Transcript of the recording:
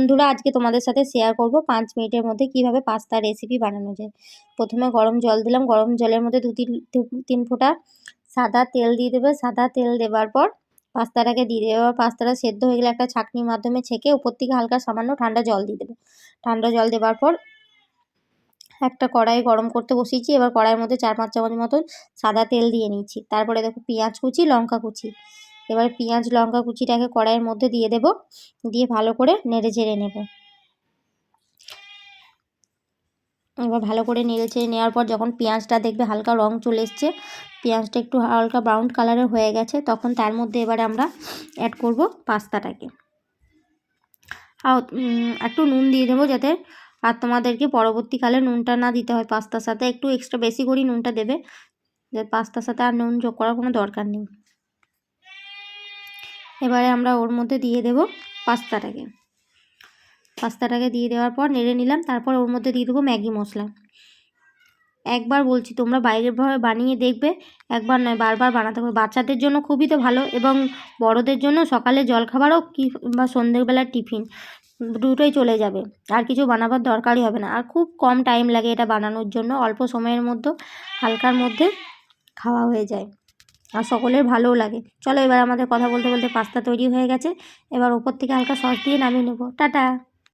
বন্ধুরা, আজকে তোমাদের সাথে শেয়ার করব পাঁচ মিনিটের মধ্যে কীভাবে পাস্তার রেসিপি বানানো যায়। প্রথমে গরম জল দিলাম, গরম জলের মধ্যে দু তিন তিন ফোঁটা সাদা তেল দিয়ে দেবে। সাদা তেল দেওয়ার পর পাস্তাটাকে দিয়ে দেবে। এবার পাস্তাটা সেদ্ধ হয়ে গেলে একটা ছাঁকনির মাধ্যমে ছেঁকে উপর থেকে হালকা সামান্য ঠান্ডা জল দিয়ে দেবে। ঠান্ডা জল দেওয়ার পর একটা কড়াই গরম করতে বসিয়েছি। এবার কড়াইয়ের মধ্যে চার পাঁচ চামচ মতন সাদা তেল দিয়ে নিচ্ছি। তারপরে দেখো পেঁয়াজ কুচি, লঙ্কা কুচি। এবার পেঁয়াজ, লঙ্কা কুচিটাকে কড়াইয়ের মধ্যে দিয়ে দেব। দিয়ে ভালো করে নেড়ে চেড়ে নেব। এবার ভালো করে নেড়ে চেড়ে নেওয়ার পর যখন পেঁয়াজটা দেখবে হালকা রং চলে এসছে, পেঁয়াজটা একটু হালকা ব্রাউন কালারের হয়ে গেছে, তখন তার মধ্যে এবারে আমরা অ্যাড করব পাস্তাটাকে। একটু নুন দিয়ে দেবো যাতে আর তোমাদেরকে পরবর্তীকালে নুনটা না দিতে হয়। পাস্তার সাথে একটু এক্সট্রা বেশি করেই নুনটা দেবে। যে পাস্তার সাথে আর নুন যোগ করার কোনো দরকার নেই। এবারে আমরা ওর মধ্যে দিয়ে দেব পাস্তাটাকে। পাস্তাটাকে দিয়ে দেওয়ার পর নেড়ে নিলাম, তারপর ওর মধ্যে দিয়ে দেবো ম্যাগি মশলা। একবার বলছি, তোমরা বাইরের ভাবে বানিয়ে দেখবে, একবার নয়, বারবার বানাতে হবে। বাচ্চাদের জন্য খুবই তো ভালো এবং বড়দের জন্য সকালে জলখাবারও কি বা সন্ধ্যেবেলার টিফিন, দুটোই চলে যাবে। আর কিছু বানাবার দরকারই হবে না। আর খুব কম টাইম লাগে এটা বানানোর জন্য, অল্প সময়ের মধ্যে, হালকার মধ্যে খাওয়া হয়ে যায়। আর সকলের ভালোও লাগে। চলো এবার আমাদের কথা বলতে বলতে পাস্তা তৈরি হয়ে গেছে। এবার ওপর থেকে হালকা সস দিয়ে নামিয়ে নেব। টাটা!